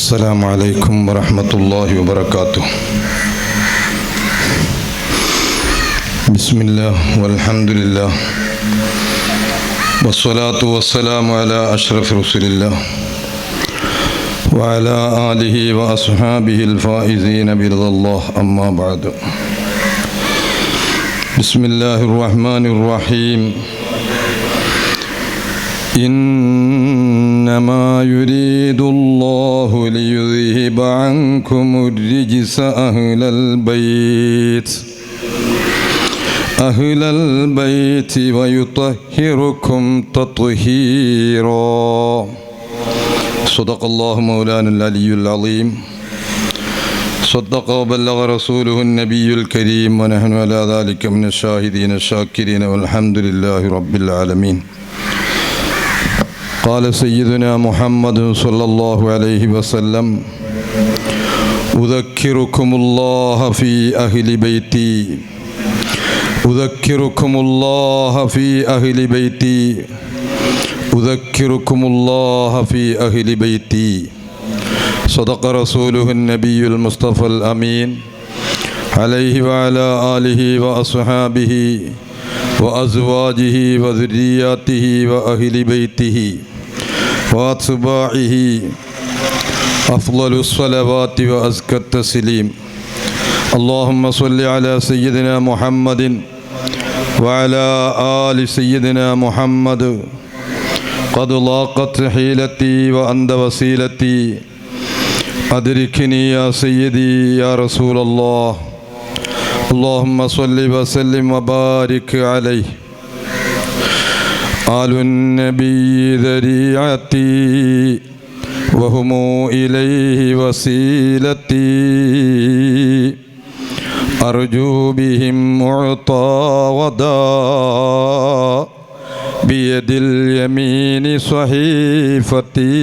السلام عليكم ورحمة الله وبركاته. بسم الله والحمد لله والصلاة والسلام على أشرف رسل الله وعلى آله وأصحابه الفائزين برضا الله. أما بعد بسم الله الرحمن الرحيم. إنما يريد الله ليذهب عنكم الرجس أهل البيت. أهل البيت ويطهركم تطهيرا. صدق الله مولانا العلي العظيم. صدق وبلغ رسوله النبي الكريم ونحن على ذلك من الشاهدين الشاكرين والحمد لله رب العالمين. قال سيدنا محمد صلى الله عليه وسلم أذكركم الله في أهل بيتي أذكركم الله في أهل بيتي أذكركم الله في أهل بيتي. صدق رسوله النبي المصطفى الأمين عليه وعلى آله وأصحابه وأزواجه وذرياته وأهل بيته. وأتباعه أفضل الصلوات وأزكى التسليم اللهم صل على سيدنا محمد وعلى آل سيدنا محمد قد ضاقت حيلتي وأنت وسيلتي أدركني يا سيدي يا رسول الله اللهم صل وسلم وبارك عليه آل النبي ذريعتي وهم إليه وسيلتي أرجو بهم معطى ودا بيد اليمين صحيفتي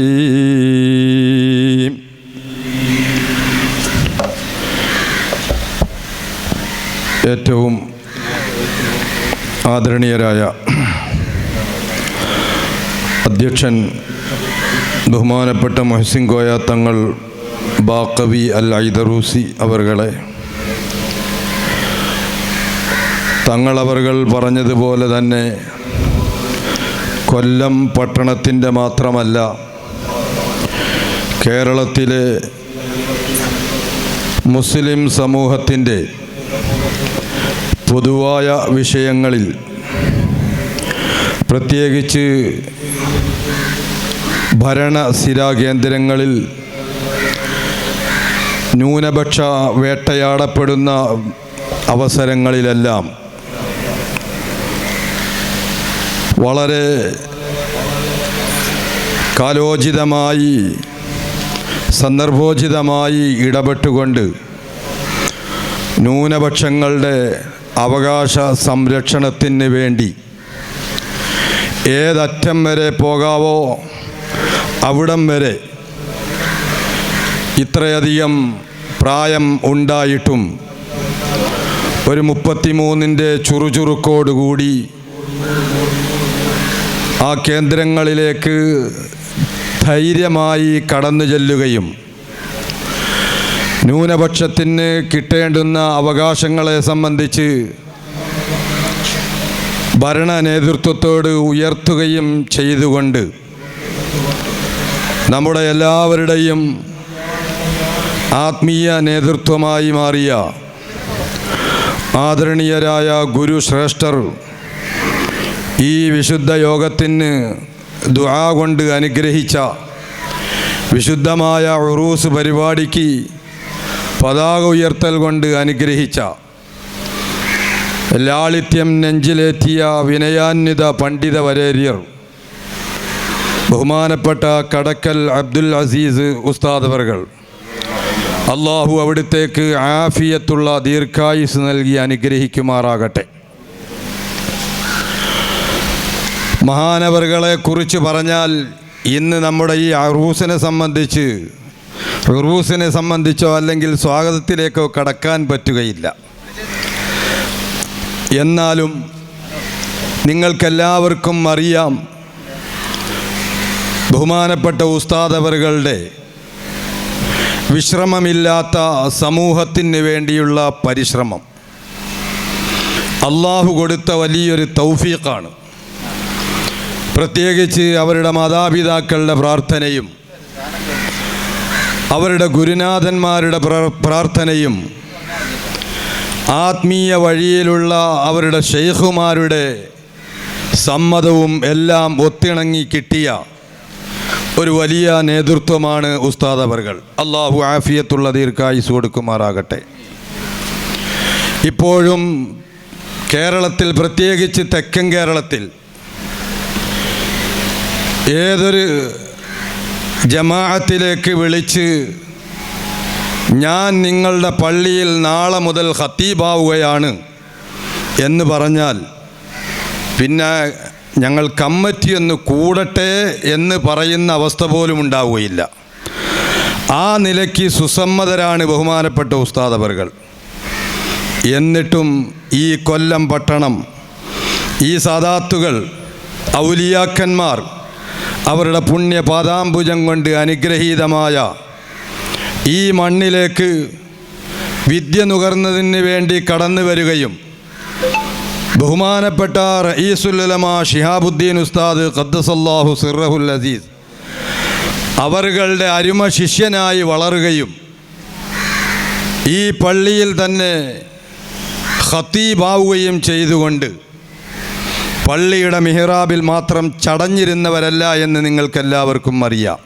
ഏറ്റവും ആദരണീയരായ അധ്യക്ഷൻ ബഹുമാനപ്പെട്ട മൊഹസിൻ കോയ തങ്ങൾ ബാക്കവി അൽ ഐദറൂസി അവർകളെ തങ്ങളവറുകൾ പറഞ്ഞതുപോലെ തന്നെ കൊല്ലം പട്ടണത്തിന്റെ മാത്രമല്ല കേരളത്തിലെ മുസ്ലിം സമൂഹത്തിന്റെ പൊതുവായ വിഷയങ്ങളിൽ പ്രത്യേകിച്ച് ഭരണ സ്ഥിരാകേന്ദ്രങ്ങളിൽ ന്യൂനപക്ഷ വേട്ടയാടപ്പെടുന്ന അവസരങ്ങളിലെല്ലാം വളരെ കാലോചിതമായി സന്ദർഭോചിതമായി ഇടപെട്ടുകൊണ്ട് ന്യൂനപക്ഷങ്ങളുടെ അവകാശ സംരക്ഷണത്തിന് വേണ്ടി ഏതറ്റം വരെ പോകാവോ അവിടം വരെ ഇത്രയധികം പ്രായം ഉണ്ടായിട്ടും ഒരു മുപ്പത്തിമൂന്നിന്റെ ചുറുചുറുക്കോടുകൂടി ആ കേന്ദ്രങ്ങളിലേക്ക് ധൈര്യമായി കടന്നു ചെല്ലുകയും ന്യൂനപക്ഷത്തിന് കിട്ടേണ്ടുന്ന അവകാശങ്ങളെ സംബന്ധിച്ച് ഭരണ നേതൃത്വത്തോട് ഉയർത്തുകയും ചെയ്തുകൊണ്ട് നമ്മുടെ എല്ലാവരുടെയും ആത്മീയ നേതൃത്വമായി മാറിയ ആദരണീയരായ ഗുരുശ്രേഷ്ഠർ ഈ വിശുദ്ധ യോഗത്തിന് ദുആ കൊണ്ട് അനുഗ്രഹിച്ച വിശുദ്ധമായ ഉറൂസ് പരിപാടിക്ക് പതാക ഉയർത്തൽ കൊണ്ട് അനുഗ്രഹിച്ച ലാളിത്യം നെഞ്ചിലേറ്റിയ വിനയാന്വിത പണ്ഡിത വരേര്യർ. ബഹുമാനപ്പെട്ട കടക്കൽ അബ്ദുൽ അസീസ് ഉസ്താദ് അവർകൾ അള്ളാഹു അവിടുത്തേക്ക് ആഫിയത്തുള്ള ദീർഘായുസ് നൽകി അനുഗ്രഹിക്കുമാറാകട്ടെ. മഹാനവറുകളെ കുറിച്ച് പറഞ്ഞാൽ ഇന്ന് നമ്മുടെ ഈ അറൂസിനെ സംബന്ധിച്ച് ഉറൂസിനെ സംബന്ധിച്ചോ അല്ലെങ്കിൽ സ്വാഗതത്തിലേക്കോ കടക്കാൻ പറ്റുകയില്ല. എന്നാലും നിങ്ങൾക്കെല്ലാവർക്കും അറിയാം ബഹുമാനപ്പെട്ട ഉസ്താദവറുകളുടെ വിശ്രമമില്ലാത്ത സമൂഹത്തിന് വേണ്ടിയുള്ള പരിശ്രമം. അള്ളാഹു കൊടുത്ത വലിയൊരു തൗഫീഖാണ്. പ്രത്യേകിച്ച് അവരുടെ മാതാപിതാക്കളുടെ പ്രാർത്ഥനയും അവരുടെ ഗുരുനാഥന്മാരുടെ പ്രാർത്ഥനയും ആത്മീയ വഴിയിലുള്ള അവരുടെ ഷെയ്ഖുമാരുടെ സമ്മതവും എല്ലാം ഒത്തിണങ്ങി കിട്ടിയ ഒരു വലിയ നേതൃത്വമാണ് ഉസ്താദ് അവർകൾ. അള്ളാഹു ആഫിയത്തുള്ള ദീർഘായുസ് കൊടുക്കുമാറാകട്ടെ. ഇപ്പോഴും കേരളത്തിൽ പ്രത്യേകിച്ച് തെക്കൻ കേരളത്തിൽ ഏതൊരു ജമാഅത്തിലേക്ക് വിളിച്ച് ഞാൻ നിങ്ങളുടെ പള്ളിയിൽ നാളെ മുതൽ ഹത്തീബാവുകയാണ് എന്ന് പറഞ്ഞാൽ പിന്നെ ഞങ്ങൾ കമ്മറ്റി ഒന്ന് കൂടട്ടെ എന്ന് പറയുന്ന അവസ്ഥ പോലും ഉണ്ടാവുകയില്ല. ആ നിലയ്ക്ക് സുസമ്മതരാണ് ബഹുമാനപ്പെട്ട ഉസ്താദവറുകൾ. എന്നിട്ടും ഈ കൊല്ലം പട്ടണം ഈ സാദാത്തുകൾ ഔലിയാക്കന്മാർ അവരുടെ പുണ്യ പാദാംബുജം കൊണ്ട് അനുഗ്രഹീതമായ ഈ മണ്ണിലേക്ക് വിദ്യ നുകർന്നതിന് വേണ്ടി കടന്നു വരികയും ബഹുമാനപ്പെട്ട റയീസുല്ലമ ഷിഹാബുദ്ദീൻ ഉസ്താദ് ഖദ്ദസല്ലാഹു സിറഹുൽ അസീസ് അവറുകളുടെ അരുമ ശിഷ്യനായി വളരുകയും ഈ പള്ളിയിൽ തന്നെ ഖത്തീബാവുകയും ചെയ്തുകൊണ്ട് പള്ളിയുടെ മിഹ്റാബിൽ മാത്രം ചടഞ്ഞിരുന്നവരല്ല എന്ന് നിങ്ങൾക്കെല്ലാവർക്കും അറിയാം.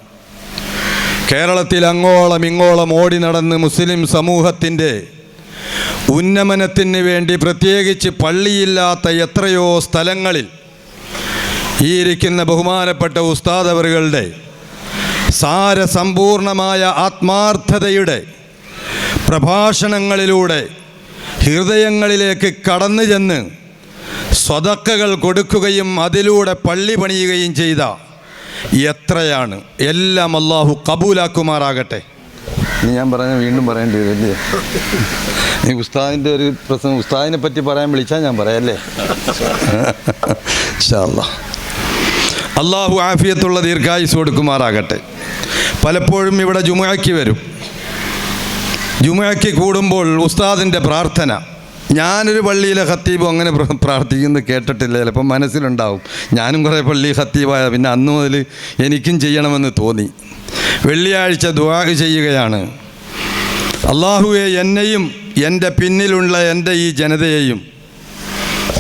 കേരളത്തിൽ അങ്ങോളം ഇങ്ങോളം ഓടി നടന്ന് മുസ്ലിം സമൂഹത്തിന്റെ ഉന്നമനത്തിന് വേണ്ടി പ്രത്യേകിച്ച് പള്ളിയില്ലാത്ത എത്രയോ സ്ഥലങ്ങളിൽ ഈ ഇരിക്കുന്ന ബഹുമാനപ്പെട്ട ഉസ്താദവറുകളുടെ സാരസമ്പൂർണമായ ആത്മാർത്ഥതയുടെ പ്രഭാഷണങ്ങളിലൂടെ ഹൃദയങ്ങളിലേക്ക് കടന്നു ചെന്ന് സ്വതക്കകൾ കൊടുക്കുകയും അതിലൂടെ പള്ളി പണിയുകയും ചെയ്ത എത്രയാണ്? എല്ലാം അള്ളാഹു കബൂലാക്കുമാറാകട്ടെ. ഞാൻ പറഞ്ഞ വീണ്ടും പറയേണ്ടി വരും അല്ലേ? ഈ ഉസ്താദിന്റെ ഒരു പ്രശ്നം ഉസ്താദിനെ പറ്റി പറയാൻ വിളിച്ചാൽ ഞാൻ പറയാം അല്ലേ? അള്ളാഹു ആഫിയത്തുള്ള ദീർഘായുസ് കൊടുക്കുമാറാകട്ടെ. പലപ്പോഴും ഇവിടെ ജുമുഅയ്ക്ക് വരും. ജുമുഅയ്ക്ക് കൂടുമ്പോൾ ഉസ്താദിന്റെ പ്രാർത്ഥന ഞാനൊരു പള്ളിയിലെ ഖത്തീബും അങ്ങനെ പ്ര- പ്രാർത്ഥിക്കുന്നത് കേട്ടിട്ടില്ല. ചിലപ്പം മനസ്സിലുണ്ടാവും. ഞാനും കുറേ പള്ളി ഖത്തീബായ. പിന്നെ അന്ന് മുതൽ എനിക്കും ചെയ്യണമെന്ന് തോന്നി. വെള്ളിയാഴ്ച ദുവാഹ് ചെയ്യുകയാണ്. അള്ളാഹുവെ എന്നെയും എന്റെ പിന്നിലുള്ള എന്റെ ഈ ജനതയെയും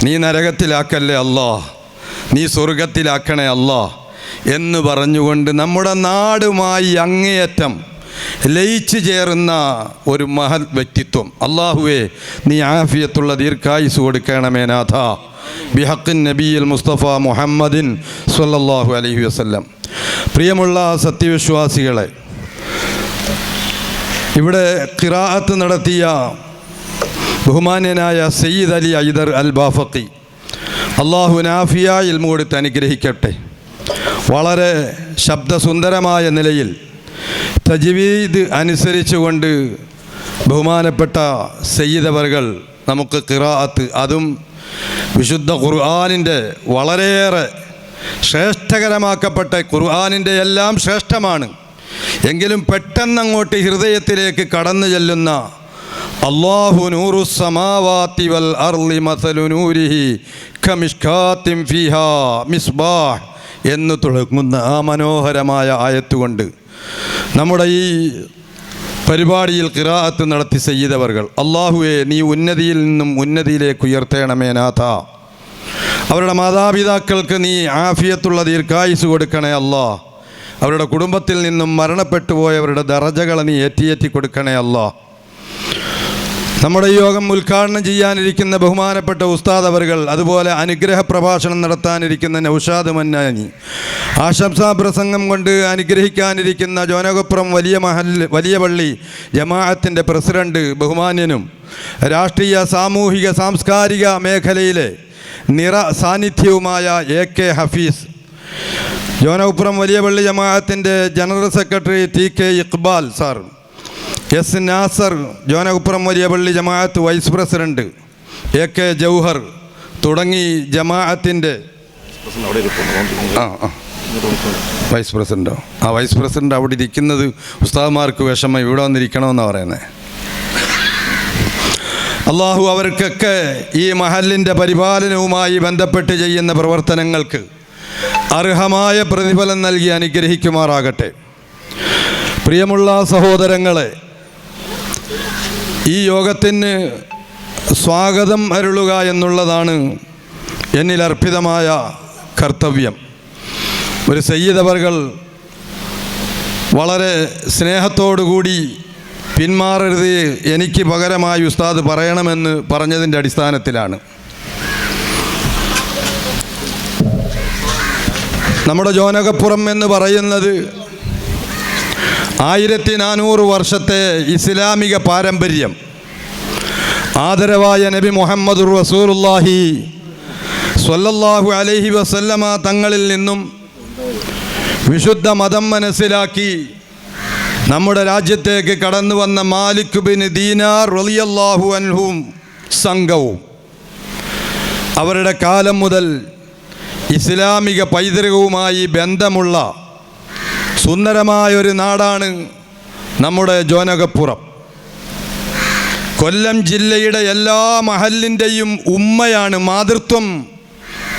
നീ നരകത്തിലാക്കല്ലേ അല്ലാ നീ സ്വർഗത്തിലാക്കണേ അല്ലാ എന്ന് പറഞ്ഞുകൊണ്ട് നമ്മുടെ നാടുമായി അങ്ങേയറ്റം ലയിച്ചു ചേർന്ന ഒരു മഹൽ വ്യക്തിത്വം. അള്ളാഹുവെ നീ ആഫിയത്തുള്ള ദീർഘായുസ് കൊടുക്കണമേ നാഥ. ബിഹക്കിൻ നബിയിൽ മുസ്തഫ മുഹമ്മദിൻ സ്വല്ലല്ലാഹു അലഹി വസല്ലം. പ്രിയമുള്ള സത്യവിശ്വാസികളെ ഇവിടെ ഖിറാഅത്ത് നടത്തിയ ബഹുമാന്യനായ സയ്യിദ് അലി ഐദർ അൽ ബാഫക്കി അള്ളാഹു നാഫിയ ഇൽമു അനുഗ്രഹിക്കട്ടെ. വളരെ ശബ്ദസുന്ദരമായ നിലയിൽ തജ്വീദ് അനുസരിച്ചുകൊണ്ട് ബഹുമാനപ്പെട്ട സയ്യിദവറുകൾ നമുക്ക് ഖിറാഅത്ത് അതും വിശുദ്ധ ഖുർആാനിന്റെ വളരെയേറെ ശ്രേഷ്ഠകരമാക്കപ്പെട്ട ഖുർആാനിന്റെ എല്ലാം ശ്രേഷ്ഠമാണ്. എങ്കിലും പെട്ടെന്നങ്ങോട്ട് ഹൃദയത്തിലേക്ക് കടന്നു ചെല്ലുന്ന അള്ളാഹു നൂറു സമാവാത്തി വൽ അർളി മസലു നൂരിഹി കമിഷ്കാത്തിം മിസ്ബാഹ് എന്ന് തുടങ്ങുന്ന ആ മനോഹരമായ ആയത്തുകൊണ്ട് നമ്മുടെ ഈ പരിപാടിയിൽ കിറാഅത്ത് നടത്തി ചെയ്തവർകൾ അള്ളാഹുവെ നീ ഉന്നതിയിൽ നിന്നും ഉന്നതിയിലേക്ക് ഉയർത്തേണമേ നാഥ. അവരുടെ മാതാപിതാക്കൾക്ക് നീ ആഫിയത്തുള്ള ദീർഘായുസ് കൊടുക്കണേ അല്ലാ. അവരുടെ കുടുംബത്തിൽ നിന്നും മരണപ്പെട്ടു പോയവരുടെ ദറജകളെ നീ ഏറ്റിയേറ്റി കൊടുക്കണേ അല്ലാ. നമ്മുടെ യോഗം ഉദ്ഘാടനം ചെയ്യാനിരിക്കുന്ന ബഹുമാനപ്പെട്ട ഉസ്താദ് അവറുകൾ അതുപോലെ അനുഗ്രഹ പ്രഭാഷണം നടത്താനിരിക്കുന്ന നൌഷാദ് മന്നാനി ആശംസാ പ്രസംഗം കൊണ്ട് അനുഗ്രഹിക്കാനിരിക്കുന്ന ജോനകപ്പുറം വലിയ മഹൽ വലിയ പള്ളി ജമാഅത്തിന്റെ പ്രസിഡന്റ് ബഹുമാന്യനും രാഷ്ട്രീയ സാമൂഹിക സാംസ്കാരിക മേഖലയിലെ നിറ സാന്നിധ്യവുമായ എ കെ ഹഫീസ് ജോനകപ്പുറം വലിയ പള്ളി ജമാഅത്തിന്റെ general secretary T K Iqbal sir. S Nasar Jonakuppuram വലിയ പള്ളി ജമാഅത്ത് vice president A K Jauhar തുടങ്ങി ജമാഅത്തിന്റെ വൈസ് പ്രസിഡന്റോ ആ വൈസ് പ്രസിഡന്റ് അവിടെ ഇരിക്കുന്നത് ഉസ്താദ്മാർക്ക് വിഷമം ഇവിടെ വന്നിരിക്കണമെന്നാണ് പറയുന്നത് അള്ളാഹു അവർക്കൊക്കെ ഈ മഹലിന്റെ പരിപാലനവുമായി ബന്ധപ്പെട്ട് ചെയ്യുന്ന പ്രവർത്തനങ്ങൾക്ക് അർഹമായ പ്രതിഫലം നൽകി അനുഗ്രഹിക്കുമാറാകട്ടെ. പ്രിയമുള്ള സഹോദരങ്ങളെ ഈ യോഗത്തിന് സ്വാഗതം അരുളുക എന്നുള്ളതാണ് എന്നിൽ അർപ്പിതമായ കർത്തവ്യം. ഒരു സയ്യിദവർകൾ വളരെ സ്നേഹത്തോടുകൂടി പിന്മാറരുത് എനിക്ക് പകരമായി ഉസ്താദ് പറയണമെന്ന് പറഞ്ഞതിന്റെ അടിസ്ഥാനത്തിലാണ്. നമ്മുടെ ജോനകപ്പുറം എന്ന് പറയുന്നത് ആയിരത്തി നാനൂറ് വർഷത്തെ ഇസ്ലാമിക പാരമ്പര്യം. ആദരവായ നബി മുഹമ്മദ് റസൂലുല്ലാഹി സ്വല്ലല്ലാഹു അലൈഹി വസല്ലമ തങ്ങളിൽ നിന്നും വിശുദ്ധ മതം മനസ്സിലാക്കി നമ്മുടെ രാജ്യത്തേക്ക് കടന്നു വന്ന മാലിക് ബിൻ ദീനാർ റളിയല്ലാഹു അൻഹും സംഘവും അവരുടെ കാലം മുതൽ ഇസ്ലാമിക പൈതൃകവുമായി ബന്ധമുള്ള സുന്ദരമായ ഒരു നാടാണ് നമ്മുടെ ജോനകപ്പുറം. കൊല്ലം ജില്ലയുടെ എല്ലാ മഹലിന്റെയും ഉമ്മയാണ് മാതൃത്വം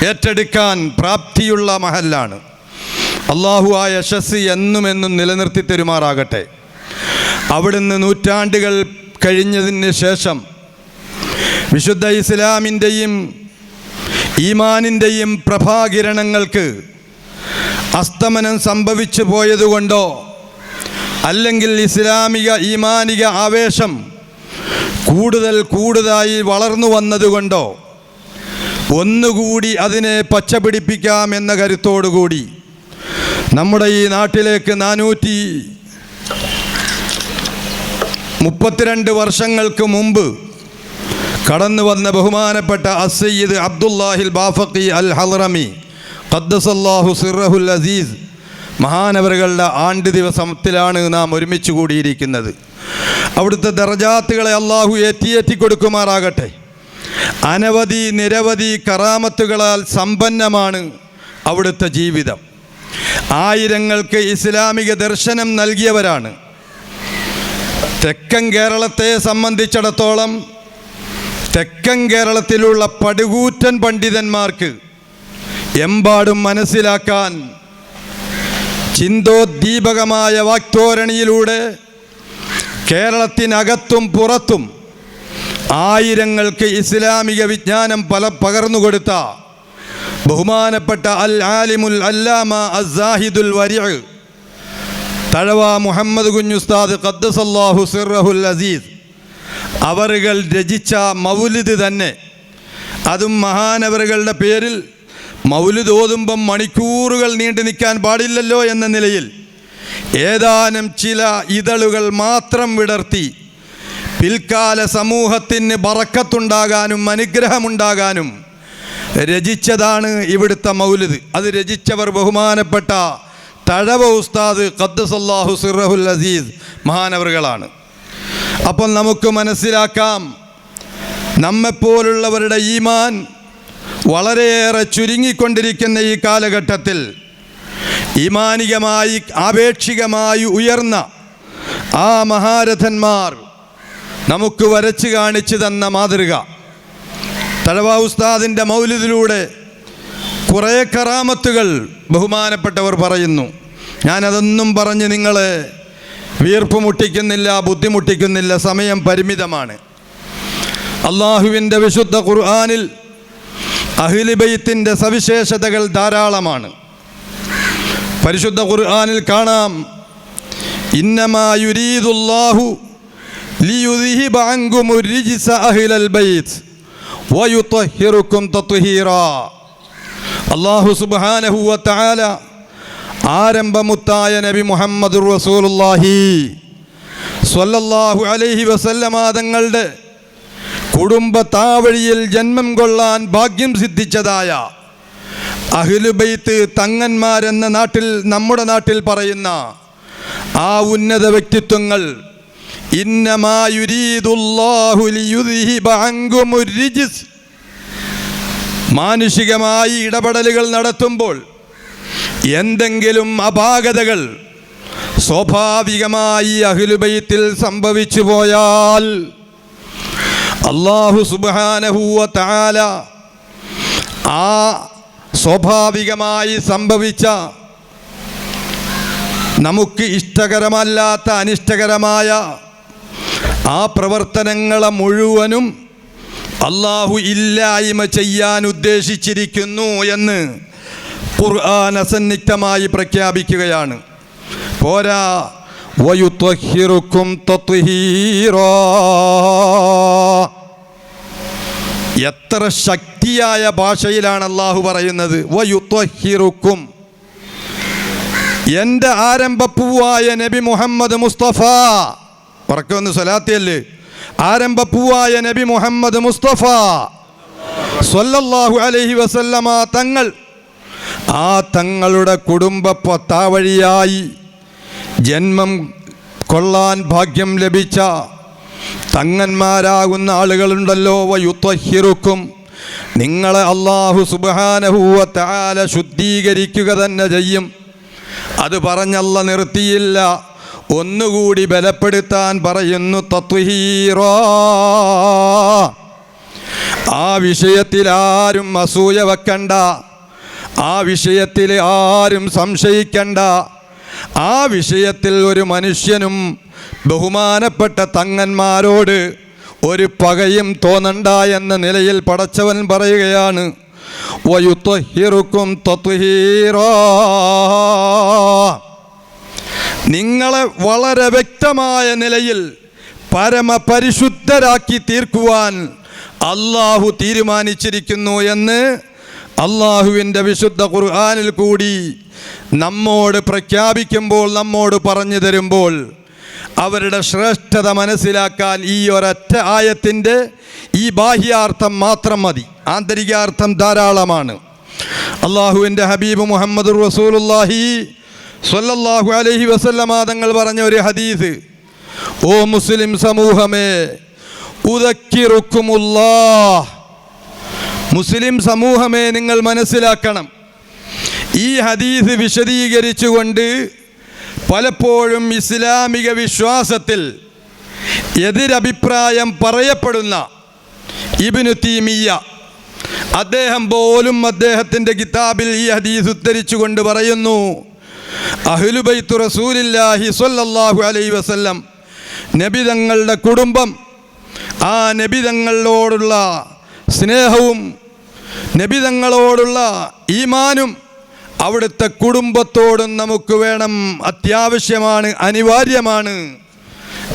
ഏറ്റെടുക്കാൻ പ്രാപ്തിയുള്ള മഹലാണ് അള്ളാഹു ആ യശസ് എന്നും എന്നും നിലനിർത്തി തരുമാറാകട്ടെ. അവിടുന്ന് നൂറ്റാണ്ടുകൾ കഴിഞ്ഞതിന് ശേഷം വിശുദ്ധ ഇസ്ലാമിന്റെയും ഈമാനിന്റെയും പ്രഭാകിരണങ്ങൾക്ക് അസ്തമനം സംഭവിച്ചു പോയതുകൊണ്ടോ? അല്ലെങ്കിൽ ഇസ്ലാമിക ഈമാനിക ആവേശം കൂടുതൽ കൂടുതലായി വളർന്നു വന്നതുകൊണ്ടോ? ഒന്നുകൂടി അതിനെ പച്ചപിടിപ്പിക്കാം എന്ന കരുത്തോടുകൂടി നമ്മുടെ ഈ നാട്ടിലേക്ക് നാനൂറ്റി മുപ്പത്തിരണ്ട് വർഷങ്ങൾക്ക് മുമ്പ് കടന്നു വന്ന ബഹുമാനപ്പെട്ട അസയ്യിദ് അബ്ദുല്ലാഹിൽ ബാഫക്കി അൽ ഹൽറമി ഖദ്ദസല്ലാഹു സിറഹുൽ അസീസ്. മഹാനവറുകളുടെ ആണ്ട് ദിവസത്തിലാണ് നാം ഒരുമിച്ച് കൂടിയിരിക്കുന്നത്. അവിടുത്തെ ദർജാത്തുകളെ അള്ളാഹു ഏറ്റിയേറ്റി കൊടുക്കുമാറാകട്ടെ. അനവധി നിരവധി കറാമത്തുകളാൽ സമ്പന്നമാണ് അവിടുത്തെ ജീവിതം. ആയിരങ്ങൾക്ക് ഇസ്ലാമിക ദർശനം നൽകിയവരാണ്. തെക്കൻ കേരളത്തെ സംബന്ധിച്ചിടത്തോളം തെക്കൻ കേരളത്തിലുള്ള പടുകൂറ്റൻ പണ്ഡിതന്മാർക്ക് എമ്പാടും മനസ്സിലാക്കാൻ ചിന്തോദ്ദീപകമായ വാക്തോരണിയിലൂടെ കേരളത്തിനകത്തും പുറത്തും ആയിരങ്ങൾക്ക് ഇസ്ലാമിക വിജ്ഞാനം പല പകർന്നുകൊടുത്ത ബഹുമാനപ്പെട്ട അൽ ആലിമുൽ അല്ലാമ അസാഹിദുൽ വരിഅ തഴവ മുഹമ്മദ് കുഞ്ഞുസ്താദ് ഖദ്ദസല്ലാഹു സിറഹുൽ അസീസ്. അവറുകൾ രചിച്ച മൗലിദ് തന്നെ. അതും മഹാനവറുകളുടെ പേരിൽ മൗലിദ് തോതുമ്പം മണിക്കൂറുകൾ നീണ്ടു നിൽക്കാൻ പാടില്ലല്ലോ എന്ന നിലയിൽ ഏതാനും ചില ഇതളുകൾ മാത്രം വിടർത്തി പിൽക്കാല സമൂഹത്തിന് ബറക്കത്തുണ്ടാകാനും അനുഗ്രഹമുണ്ടാകാനും രചിച്ചതാണ് ഇവിടുത്തെ മൗലിദ്. അത് രചിച്ചവർ ബഹുമാനപ്പെട്ട തഴവ ഉസ്താദ് ഖദ്സല്ലാഹു സിറഹുൽ അസീസ് മഹാനവറുകളാണ്. അപ്പം നമുക്ക് മനസ്സിലാക്കാം നമ്മെപ്പോലുള്ളവരുടെ ഈമാൻ വളരെയേറെ ചുരുങ്ങിക്കൊണ്ടിരിക്കുന്ന ഈ കാലഘട്ടത്തിൽ ഇമാനികമായി ആപേക്ഷികമായി ഉയർന്ന ആ മഹാരഥന്മാർ നമുക്ക് വരച്ച് കാണിച്ചു തന്ന മാതൃക. തഴവ ഉസ്താദിന്റെ മൗലിതിലൂടെ കുറേ കറാമത്തുകൾ ബഹുമാനപ്പെട്ടവർ പറയുന്നു. ഞാനതൊന്നും പറഞ്ഞ് നിങ്ങളെ വീർപ്പ് മുട്ടിക്കുന്നില്ല ബുദ്ധിമുട്ടിക്കുന്നില്ല സമയം പരിമിതമാണ്. അള്ളാഹുവിന്റെ വിശുദ്ധ ഖുർആാനിൽ അഹിലിബൈത്തിന്റെ സവിശേഷതകൾ ധാരാളമാണ്. പരിശുദ്ധ ഖുർആാനിൽ കാണാം. ഇന്നമാ യുരീദുല്ലാഹു ലിയുദ്ഹിബ അൻകുമു റിജ്സ അഹ്ലൽ ബൈത്ത് വയുത്വഹിറുക്കും തത്വഹീറാ അള്ളാഹു സുബ്ഹാനഹു വതആല ആരംഭമുത്തായ നബി മുഹമ്മദ് റസൂലുള്ളാഹി സ്വല്ലല്ലാഹു അലൈഹി വസല്ലമ തങ്ങളുടെ കുടുംബ താവഴിയിൽ ജന്മം കൊള്ളാൻ ഭാഗ്യം സിദ്ധിച്ചതായ അഹ്ലുബൈത്ത് തങ്ങന്മാരെന്ന നാട്ടിൽ നമ്മുടെ നാട്ടിൽ പറയുന്ന ആ ഉന്നത വ്യക്തിത്വങ്ങൾ മാനുഷികമായി ഇടപെടലുകൾ നടത്തുമ്പോൾ എന്തെങ്കിലും അപാകതകൾ സ്വാഭാവികമായി അഹ്ലുബൈത്തിൽ സംഭവിച്ചു പോയാൽ അള്ളാഹു സുബാനഹൂവ താല ആ സ്വാഭാവികമായി സംഭവിച്ച നമുക്ക് ഇഷ്ടകരമല്ലാത്ത അനിഷ്ടകരമായ ആ പ്രവർത്തനങ്ങളെ മുഴുവനും അള്ളാഹു ഇല്ലായ്മ ചെയ്യാൻ ഉദ്ദേശിച്ചിരിക്കുന്നു എന്ന് ഖുർആൻ അസന്നിഗ്ധമായി പ്രഖ്യാപിക്കുകയാണ്. പോരാ വയുത്വഹിറുക്കും തത്വഹീറോ. എത്ര ശക്തിയായ ഭാഷയിലാണ് അള്ളാഹു പറയുന്നത്? വയുത്വഹിറുക്കും. എന്റെ ആരംഭപ്പൂവായ നബി മുഹമ്മദ് മുസ്തഫ. ഉറക്കൊന്ന് സ്വലാത്തിയല്ലേ? ആരംഭപ്പൂവായ നബി മുഹമ്മദ് മുസ്തഫ. സ്വല്ലല്ലാഹു അലഹി വസല്ലമ തങ്ങൾ ആ തങ്ങളുടെ കുടുംബ പത്താവഴിയായി ജന്മം കൊള്ളാൻ ഭാഗ്യം ലഭിച്ച തങ്ങന്മാരാകുന്ന ആളുകളുണ്ടല്ലോ വയുത്വഹിറുക്കും നിങ്ങളെ അള്ളാഹു സുബാനഹൂവ താല ശുദ്ധീകരിക്കുക തന്നെ ചെയ്യും. അത് പറഞ്ഞല്ല നിർത്തിയില്ല. ഒന്നുകൂടി ബലപ്പെടുത്താൻ പറയുന്നു തത്വഹീറോ. ആ വിഷയത്തിൽ ആരും അസൂയ വെക്കണ്ട. ആ വിഷയത്തിൽ ആരും സംശയിക്കണ്ട. ആ വിഷയത്തിൽ ഒരു മനുഷ്യനും ബഹുമാനപ്പെട്ട തങ്ങന്മാരോട് ഒരു പകയും തോന്നണ്ട എന്ന നിലയിൽ പടച്ചവൻ പറയുകയാണ് വയുത്വഹിറുക്കും തത്വഹീറോ. നിങ്ങളെ വളരെ വ്യക്തമായ നിലയിൽ പരമപരിശുദ്ധരാക്കി തീർക്കുവാൻ അള്ളാഹു തീരുമാനിച്ചിരിക്കുന്നു എന്ന് അള്ളാഹുവിന്റെ വിശുദ്ധ ഖുർആാനിൽ കൂടി നമ്മോട് പ്രഖ്യാപിക്കുമ്പോൾ നമ്മോട് പറഞ്ഞു തരുമ്പോൾ അവരുടെ ശ്രേഷ്ഠത മനസ്സിലാക്കാൻ ഈ ഒരൊറ്റ ആയത്തിന്റെ ഈ ബാഹ്യാർത്ഥം മാത്രം മതി. ആന്തരികാർത്ഥം ധാരാളമാണ്. അള്ളാഹുവിന്റെ ഹബീബ് മുഹമ്മദ് റസൂലുല്ലാഹി സ്വല്ലല്ലാഹു അലഹി വസല്ലമ തങ്ങൾ പറഞ്ഞ ഒരു ഹദീസ് ഓ മുസ്ലിം സമൂഹമേ ഉദക്കിറുക്കുമുല്ലാ മുസ്ലിം സമൂഹമേ നിങ്ങൾ മനസ്സിലാക്കണം. ഈ ഹദീസ് വിശദീകരിച്ചുകൊണ്ട് പലപ്പോഴും ഇസ്ലാമിക വിശ്വാസത്തിൽ എതിരഭിപ്രായം പറയപ്പെടുന്ന ഇബിനു തീമിയ അദ്ദേഹം പോലും അദ്ദേഹത്തിന്റെ കിതാബിൽ ഈ ഹദീസ് ഉദ്ധരിച്ചുകൊണ്ട് പറയുന്നു അഹ്ലുബൈത്തു റസൂലില്ലാഹി സ്വല്ലല്ലാഹു അലൈഹി വസല്ലം നബിതങ്ങളുടെ കുടുംബം ആ നബിതങ്ങളോടുള്ള സ്നേഹവും നബിതങ്ങളോടുള്ള ഈമാനും അവിടുത്തെ കുടുംബത്തോടും നമുക്ക് വേണം അത്യാവശ്യമാണ് അനിവാര്യമാണ്.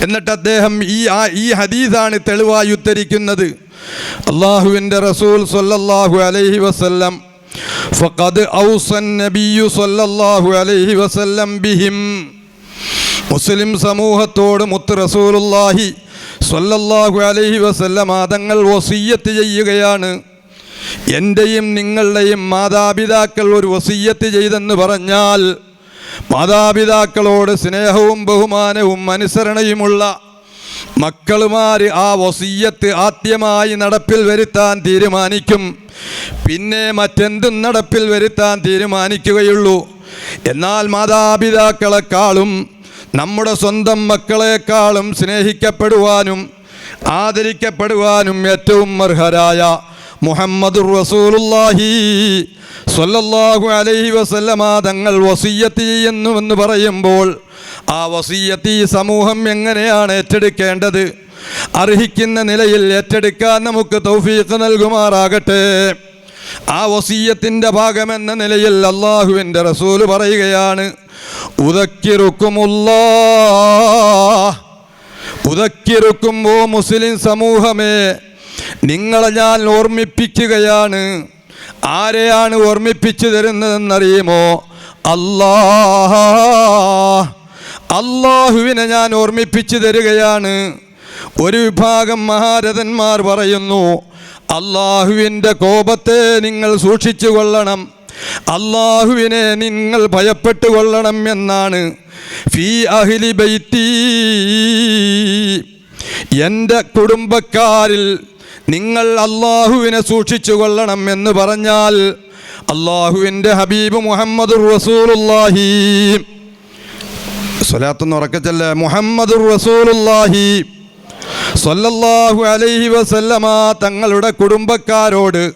എന്നിട്ട് അദ്ദേഹം ഈ ഈ ഹദീസാണ് തെളിവായി ഉദ്ധരിക്കുന്നത്. അള്ളാഹുവിന്റെ റസൂൽ സൊല്ലാഹു അലൈഹി വസല്ലം ഫഖദ് ഔസൻ നബിയു സല്ലല്ലാഹു അലൈഹി വസല്ലം ബിഹിം. മുസ്ലിം സമൂഹത്തോട് മുത്ത് റസൂലുള്ളാഹി സ്വല്ലല്ലാഹു അലൈഹി വസല്ലം തങ്ങൾ വസീയത്ത് ചെയ്യുകയാണ്. എന്റെയും നിങ്ങളുടെയും മാതാപിതാക്കൾ ഒരു വസീയത്ത് ചെയ്തെന്ന് പറഞ്ഞാൽ മാതാപിതാക്കളോട് സ്നേഹവും ബഹുമാനവും അനുസരണയുമുള്ള മക്കളുമാർ ആ വസീയത്ത് ആദ്യമായി നടപ്പിൽ വരുത്താൻ തീരുമാനിക്കും. പിന്നെ മറ്റെന്തും നടപ്പിൽ വരുത്താൻ തീരുമാനിക്കുകയുള്ളൂ. എന്നാൽ മാതാപിതാക്കളെക്കാളും നമ്മുടെ സ്വന്തം മക്കളെക്കാളും സ്നേഹിക്കപ്പെടുവാനും ആദരിക്കപ്പെടുവാനും ഏറ്റവും അർഹരായ മുഹമ്മദുർ റസൂലുള്ളാഹി സ്വല്ലല്ലാഹു അലൈഹി വസല്ലമ തങ്ങൾ വസീയത്ത് ചെയ്യുന്നുവെന്ന് പറയുമ്പോൾ ആ വസീയത്ത് സമൂഹം എങ്ങനെയാണ് ഏറ്റെടുക്കേണ്ടത്? അർഹിക്കുന്ന നിലയിൽ ഏറ്റെടുക്കാൻ നമുക്ക് തൗഫീഖ് നൽകുമാറാകട്ടെ. ആ വസീയത്തിന്റെ ഭാഗമെന്ന നിലയിൽ അള്ളാഹുവിന്റെ റസൂൽ പറയുകയാണ് ഉദക്കിറുക്കുമുള്ള ഉദക്കിറുക്കും ഓ മുസ്ലിം സമൂഹമേ നിങ്ങളെ ഞാൻ ഓർമ്മിപ്പിക്കുകയാണ്. ആരെയാണ് ഓർമ്മിപ്പിച്ചു തരുന്നതെന്നറിയുമോ? അല്ലാഹ. അല്ലാഹുവിനെ ഞാൻ ഓർമ്മിപ്പിച്ചു തരികയാണ്. ഒരു വിഭാഗം മഹാരഥന്മാർ പറയുന്നു അള്ളാഹുവിന്റെ കോപത്തെ നിങ്ങൾ സൂക്ഷിച്ചു കൊള്ളണം. അള്ളാഹുവിനെ നിങ്ങൾ ഭയപ്പെട്ടു കൊള്ളണം എന്നാണ്. ഫീ അഹിലി ബൈത്തി. എന്റെ കുടുംബക്കാരിൽ നിങ്ങൾ അള്ളാഹുവിനെ സൂക്ഷിച്ചു കൊള്ളണം എന്ന് പറഞ്ഞാൽ അള്ളാഹുവിന്റെ ഹബീബ് മുഹമ്മദ് റസൂലുള്ളാഹി. സ്വലാത്തൊന്ന് ഉറക്കച്ചല്ല? മുഹമ്മദ് റസൂലുള്ളാഹി. സ്വല്ലല്ലാഹു അലൈഹി വസല്ലമ തങ്ങളുടെ കുടുംബക്കാരോട്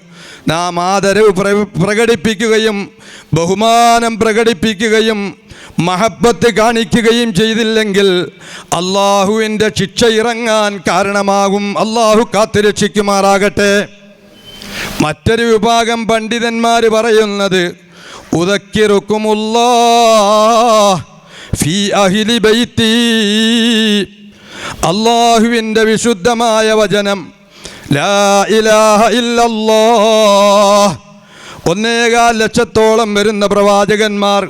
നാം ആദരവ് പ്ര- പ്രകടിപ്പിക്കുകയും ബഹുമാനം പ്രകടിപ്പിക്കുകയും മഹബത്ത് കാണിക്കുകയും ചെയ്തില്ലെങ്കിൽ അള്ളാഹുവിന്റെ ശിക്ഷ ഇറങ്ങാൻ കാരണമാകും. അള്ളാഹു കാത്തുരക്ഷിക്കുമാറാകട്ടെ. മറ്റൊരു വിഭാഗം പണ്ഡിതന്മാർ പറയുന്നത് ഫീ ബൈത്തി. അള്ളാഹുവിന്റെ വിശുദ്ധമായ വചനം ലാ ഇലാഹ ഒന്നേകാൽ ലക്ഷത്തോളം വരുന്ന പ്രവാചകന്മാർ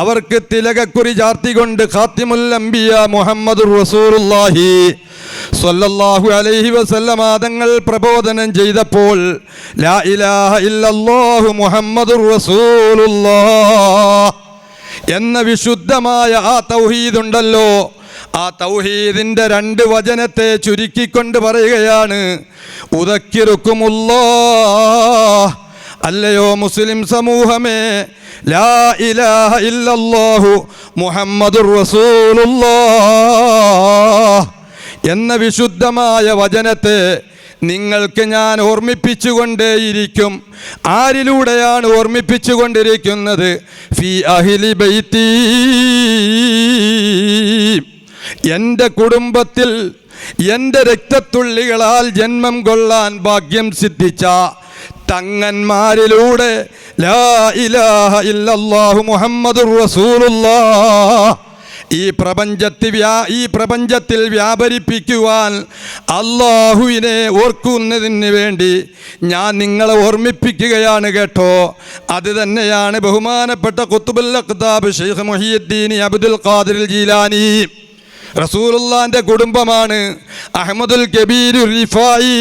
അവർക്ക് തിലകക്കുറി ചാർത്തികൊണ്ട് ഖാത്തിമുൽ അംബിയ മുഹമ്മദ് റസൂറുല്ലാഹി സ്വല്ലല്ലാഹു അലൈഹി വസല്ലം ആദങ്ങൾ പ്രബോധനം ചെയ്തപ്പോൾ ലാ ഇലാഹ ഇല്ലല്ലാഹു മുഹമ്മദ് റസൂലുള്ളാഹ് എന്ന വിശുദ്ധമായ ആ തൗഹീദുണ്ടല്ലോ. ആ തൗഹീദിന്റെ രണ്ട് വചനത്തെ ചുരുക്കിക്കൊണ്ട് പറയുകയാണ് ഉദക്കിറുക്കുമുല്ലോ അല്ലയോ മുസ്ലിം സമൂഹമേ ലാ ഇലാഹ ഇല്ലല്ലാഹു മുഹമ്മദുർ റസൂലുള്ളാഹ് എന്ന വിശുദ്ധമായ വചനത്തെ നിങ്ങൾക്ക് ഞാൻ ഓർമ്മിപ്പിച്ചുകൊണ്ടേയിരിക്കും. ആരിലൂടെയാണ് ഓർമ്മിപ്പിച്ചുകൊണ്ടിരിക്കുന്നത്? ഫി അഹിലി ബൈത്തി എന്റെ കുടുംബത്തിൽ എന്റെ രക്തത്തുള്ളികളാൽ ജന്മം കൊള്ളാൻ ഭാഗ്യം സിദ്ധിച്ച തങ്ങന്മാരിലൂടെ ലാ ഇലാഹ ഇല്ലല്ലാഹു ഈ പ്രപഞ്ചത്തിൽ വ്യാ ഈ പ്രപഞ്ചത്തിൽ വ്യാപരിപ്പിക്കുവാൻ അള്ളാഹുവിനെ ഓർക്കുന്നതിന് വേണ്ടി ഞാൻ നിങ്ങളെ ഓർമ്മിപ്പിക്കുകയാണ് കേട്ടോ. അത് തന്നെയാണ് ബഹുമാനപ്പെട്ട കുത്തുബുൽ അഖ്താബ് ഷെയ്ഖ് മൊഹിയുദ്ദീൻ അബ്ദുൽ ഖാദിർ ജീലാനി. റസൂലുള്ളാന്റെ കുടുംബമാണ്. അഹമ്മദുൽ കബീർ റിഫായി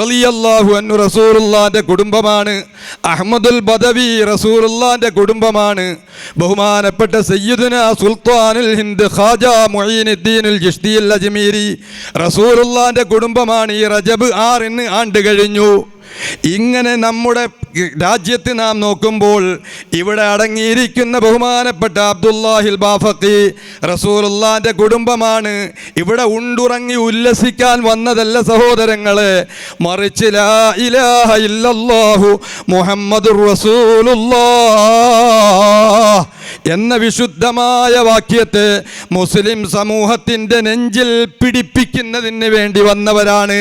റളിയല്ലാഹു അന്നു റസൂലുള്ളാന്റെ കുടുംബമാണ്. അഹമ്മദുൽ ബദവി റസൂലുള്ളാന്റെ കുടുംബമാണ്. ബഹുമാനപ്പെട്ട സയ്യിദുന സുൽത്താനുൽ ഹിന്ദ് ഖാജ മൊയ്നുദ്ദീനുൽ ജിഷ്തിൽ അജ്മീരി റസൂലുള്ളാന്റെ കുടുംബമാണ് ഈ റജബ് ആറിന് ആണ്ട് കഴിഞ്ഞു. ഇങ്ങനെ നമ്മുടെ രാജ്യത്ത് നാം നോക്കുമ്പോൾ ഇവിടെ അടങ്ങിയിരിക്കുന്ന ബഹുമാനപ്പെട്ട അബ്ദുല്ലാഹിൽ ബാഫക്കി റസൂലുള്ളാന്റെ കുടുംബമാണ്. ഇവിടെ ഉണ്ടുറങ്ങി ഉല്ലസിക്കാൻ വന്നതല്ല സഹോദരങ്ങളെ. മറിച്ച് ലാ ഇലാഹ ഇല്ലല്ലാഹു റസൂലുള്ളാഹ് എന്ന വിശുദ്ധമായ വാക്യത്തെ മുസ്ലിം സമൂഹത്തിന്റെ നെഞ്ചിൽ പിടിപ്പിക്കുന്നതിന് വേണ്ടി വന്നവരാണ്.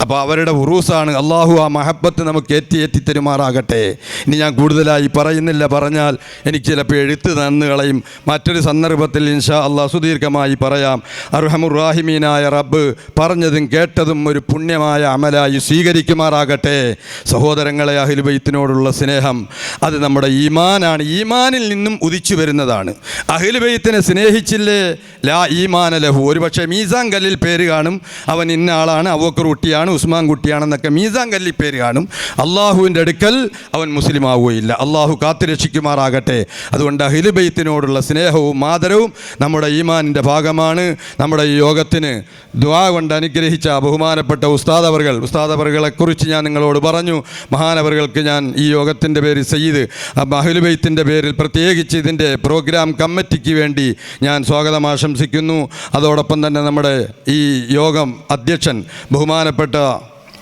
അപ്പോൾ അവരുടെ ഉറൂസാണ്. അള്ളാഹു ആ മഹബത്ത് നമുക്ക് ഏറ്റി ഏറ്റി തരുമാറാകട്ടെ. ഇനി ഞാൻ കൂടുതലായി പറയുന്നില്ല. പറഞ്ഞാൽ എനിക്ക് ചിലപ്പോൾ എഴുത്ത് തന്നു കളയും. മറ്റൊരു സന്ദർഭത്തിൽ ഇൻഷാ അള്ളാഹ് സുദീർഘമായി പറയാം. അർഹമുറാഹിമീനായ റബ്ബ് പറഞ്ഞതും കേട്ടതും ഒരു പുണ്യമായ അമലായി സ്വീകരിക്കുമാറാകട്ടെ. സഹോദരങ്ങളെ അഹിലുബൈത്തിനോടുള്ള സ്നേഹം അത് നമ്മുടെ ഈമാനാണ്. ഈമാനിൽ നിന്നും ഉദിച്ചു വരുന്നതാണ്. അഹിലുബൈത്തിനെ സ്നേഹിച്ചില്ലേ? ലാ ഈമാന ലഹു ഒരുപക്ഷെ മീസാങ്കല്ലിൽ പേര് കാണും. അവൻ ഇന്ന ആളാണ്. അവക്കർ കുട്ടിയാണ് ഉസ്മാൻ കുട്ടിയാണെന്നൊക്കെ മീസാൻ പേര് കാണും. അള്ളാഹുവിന്റെ അടുക്കൽ അവൻ മുസ്ലിം ആവുകയില്ല അള്ളാഹു കാത്തുരക്ഷിക്കുമാറാകട്ടെ അതുകൊണ്ട് അഹിലുബൈത്തിനോടുള്ള സ്നേഹവും ആദരവും നമ്മുടെ ഈമാനിന്റെ ഭാഗമാണ്. നമ്മുടെ ഈ യോഗത്തിന് ദ്വാ കൊണ്ട് അനുഗ്രഹിച്ച ബഹുമാനപ്പെട്ട ഉസ്താദ് അവർകൾ ഉസ്താദ് അവർകളെക്കുറിച്ച് ഞാൻ നിങ്ങളോട് പറഞ്ഞു. മഹാനവറുകൾക്ക് ഞാൻ ഈ യോഗത്തിന്റെ പേര് സയ്യിദ് അഹ്ലുബൈത്തിന്റെ പേരിൽ പ്രത്യേകിച്ച് ഇതിന്റെ പ്രോഗ്രാം കമ്മിറ്റിക്ക് വേണ്ടി ഞാൻ സ്വാഗതം ആശംസിക്കുന്നു. അതോടൊപ്പം തന്നെ നമ്മുടെ ഈ യോഗം അധ്യക്ഷൻ ബഹുമാനപ്പെട്ട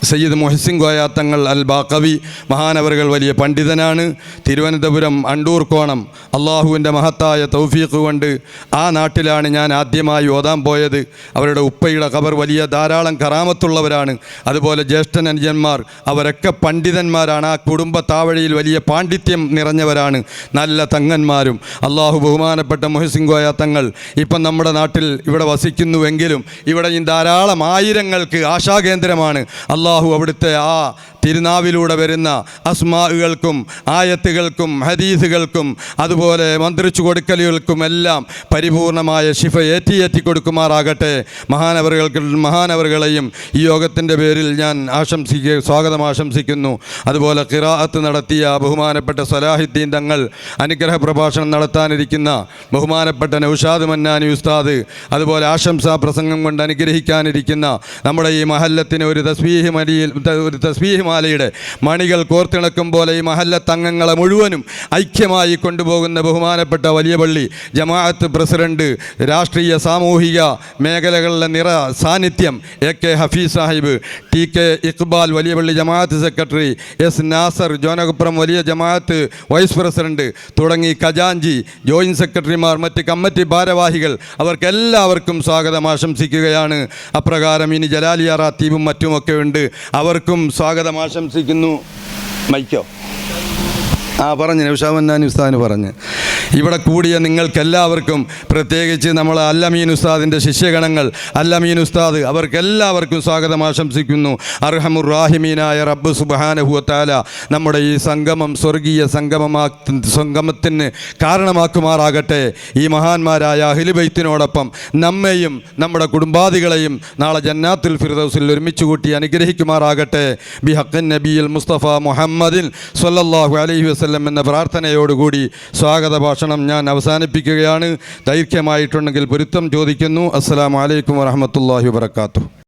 സയ്യിദ് മൊഹസിൻ ഗോയ തങ്ങൾ അൽ ബാക്കവി മഹാനവറുകൾ വലിയ പണ്ഡിതനാണ്. തിരുവനന്തപുരം അണ്ടൂർ കോണം അള്ളാഹുവിന്റെ മഹത്തായ തൗഫീഖ് കൊണ്ട് ആ നാട്ടിലാണ് ഞാൻ ആദ്യമായി ഓതാൻ പോയത്. അവരുടെ ഉപ്പയുടെ കബർ വലിയ ധാരാളം കറാമത്തുള്ളവരാണ്. അതുപോലെ ജ്യേഷ്ഠൻ അനുജന്മാർ അവരൊക്കെ പണ്ഡിതന്മാരാണ്. ആ കുടുംബ താവഴിയിൽ വലിയ പാണ്ഡിത്യം നിറഞ്ഞവരാണ്. നല്ല തങ്ങന്മാരും. അള്ളാഹു ബഹുമാനപ്പെട്ട മൊഹസിൻ ഗോയ തങ്ങൾ ഇപ്പം നമ്മുടെ നാട്ടിൽ ഇവിടെ വസിക്കുന്നുവെങ്കിലും ഇവിടെ ഈ ധാരാളം ആയിരങ്ങൾക്ക് ആശാകേന്ദ്രമാണ്. അള്ളാഹു അവിടുത്തെ ആ തിരുനാവിലൂടെ വരുന്ന അസ്മാകൾക്കും ആയത്തുകൾക്കും ഹദീസുകൾക്കും അതുപോലെ മന്ത്രിച്ചു കൊടുക്കലുകൾക്കും എല്ലാം പരിപൂർണമായ ശിഫ ഏറ്റി ഏറ്റി കൊടുക്കുമാറാകട്ടെ. മഹാനവറുകൾക്ക് മഹാനവറുകളെയും ഈ യോഗത്തിന്റെ പേരിൽ ഞാൻ ആശംസിക്കുക സ്വാഗതം ആശംസിക്കുന്നു. അതുപോലെ ഖിറാഅത്ത് നടത്തിയ ബഹുമാനപ്പെട്ട സലാഹിദ്ദീൻ തങ്ങൾ അനുഗ്രഹ പ്രഭാഷണം നടത്താനിരിക്കുന്ന ബഹുമാനപ്പെട്ട നൌഷാദ് മന്നാനി ഉസ്താദ് അതുപോലെ ആശംസാ പ്രസംഗം കൊണ്ട് അനുഗ്രഹിക്കാനിരിക്കുന്ന നമ്മുടെ ഈ മഹല്ലത്തിന് ഒരു തസ്ബീഹ് മരിയിൽ ഒരു തസ്ബീഹിമാലയുടെ മണികൾ കോർത്തിണക്കും പോലെ ഈ മഹല്ല തങ്ങങ്ങളെ മുഴുവനും ഐക്യമായി കൊണ്ടുപോകുന്ന ബഹുമാനപ്പെട്ട വലിയ പള്ളി ജമാഅത്ത് പ്രസിഡന്റ് രാഷ്ട്രീയ സാമൂഹിക മേഖലകളിലെ നിറ സാന്നിധ്യം A K Hafeez Sahib T K Iqbal വലിയ പള്ളി ജമാഅത്ത് സെക്രട്ടറി എസ് നാസർ ജോനകുപ്രം വലിയ ജമാഅത്ത് വൈസ് പ്രസിഡന്റ് തുടങ്ങി ഖജാൻജി ജോയിന്റ് സെക്രട്ടറിമാർ മറ്റ് കമ്മിറ്റി ഭാരവാഹികൾ അവർക്കെല്ലാവർക്കും സ്വാഗതം ആശംസിക്കുകയാണ്. അപ്രകാരം ഇനി ജലാലിയ റാത്തീബും മറ്റുമൊക്കെ ഉണ്ട്. അവർക്കും സ്വാഗതം ആശംസിക്കുന്നു. മൈക്കോ. ആ പറഞ്ഞു നൗഷാമന്നാൻ ഉസ്താദിന് പറഞ്ഞ്. ഇവിടെ കൂടിയ നിങ്ങൾക്കെല്ലാവർക്കും പ്രത്യേകിച്ച് നമ്മൾ അല്ലമീൻ ഉസ്താദിന്റെ ശിഷ്യഗണങ്ങൾ അല്ലമീൻ ഉസ്താദ് അവർക്കെല്ലാവർക്കും സ്വാഗതം ആശംസിക്കുന്നു. അർഹമുർ റാഹിമീനായ റബ്ബ് സുബാനഹുവത്താല നമ്മുടെ ഈ സംഗമം സ്വർഗീയ സംഗമമാ സംഗമത്തിന് കാരണമാക്കുമാറാകട്ടെ. ഈ മഹാന്മാരായ അഹിലുബൈത്തിനോടൊപ്പം നമ്മെയും നമ്മുടെ കുടുംബാദികളെയും നാളെ ജന്നാത്തുൽ ഫിർദൗസിൽ ഒരുമിച്ച് കൂട്ടി അനുഗ്രഹിക്കുമാറാകട്ടെ. ബി ഹക്കൻ നബിയിൽ മുസ്തഫ മുഹമ്മദിൻ സല്ലല്ലാഹു അലൈഹി വസല്ലം എന്ന പ്രാർത്ഥനയോടുകൂടി സ്വാഗത ഭാഷണം ഞാൻ അവസാനിപ്പിക്കുകയാണ്. ദൈർഘ്യമായിട്ടുണ്ടെങ്കിൽ പൊരുത്തം ചോദിക്കുന്നു. അസ്സാം വലൈക്കും വറഹമത്തല്ലാഹി വബർക്കാത്തു